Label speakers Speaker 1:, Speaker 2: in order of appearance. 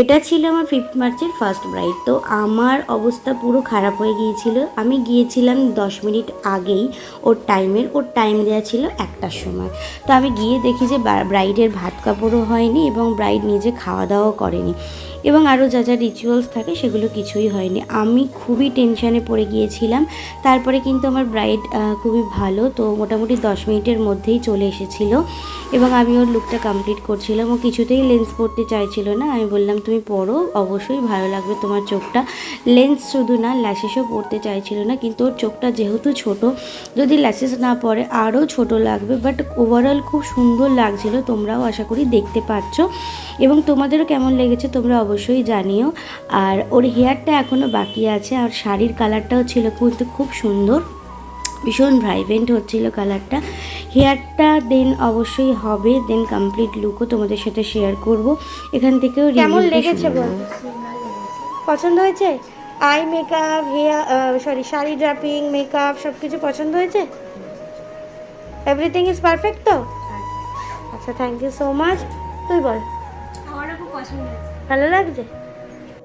Speaker 1: এটা ছিল আমার ফিফথ মার্চের ফার্স্ট ব্রাইড তো আমার অবস্থা পুরো খারাপ হয়ে গিয়েছিল। আমি গিয়েছিলাম দশ মিনিট আগেই, ওর টাইমের ওর টাইম দেওয়া ছিল একটার সময়। তো আমি গিয়ে দেখি যে ব্রাইডের ভাত কাপড়ও হয়নি এবং ব্রাইড নিজে খাওয়া দাওয়াও করেনি। এবং আরও যা যা রিচুয়ালস থাকে সেগুলো কিছুই হয়নি। আমি খুবই টেনশানে পড়ে গিয়েছিলাম। তারপরে কিন্তু আমার ব্রাইড খুবই ভালো, তো মোটামুটি দশ মিনিটের মধ্যেই চলে এসেছিল। এবং আমি ওর লুকটা কমপ্লিট করছিলাম। ও কিছুতেই লেন্স পরতে চাইছিল না। আমি বললাম তুমি পরো অবশ্যই ভালো লাগবে তোমার চোখটা। লেন্স শুধু না ল্যাশেসও পরতে চাইছিল না, কিন্তু ওর চোখটা যেহেতু ছোট, যদি ল্যাশেস না পরে আরও ছোট লাগবে। বাট ওভারঅল খুব সুন্দর লাগছিল, তোমরাও আশা করি দেখতে পাচ্ছ। এবং তোমাদেরও কেমন লেগেছে, তোমরা অবশ্যই জানিও। আর ওর হেয়ারটা এখনও বাকি আছে, আর শাড়ির কালারটাও ছিল কিন্তু খুব সুন্দর। ভীষণ ভাইব্রেন্ট হচ্ছিল কালারটা হেয়ারটা দেন অবশ্যই হবে দেন কমপ্লিট লুকও তোমাদের সাথে শেয়ার করব। এখান থেকেও
Speaker 2: কেমন লেগেছে বল? পছন্দ হয়েছে? Eye makeup hair sorry sari draping makeup সব কিছু পছন্দ হয়েছে? এভরিথিং ইজ পারফেক্ট তো? আচ্ছা থ্যাংক ইউ সো মাচ তুই বল।
Speaker 3: আমারও খুব পছন্দ হয়েছে।
Speaker 2: ভালো লাগছে?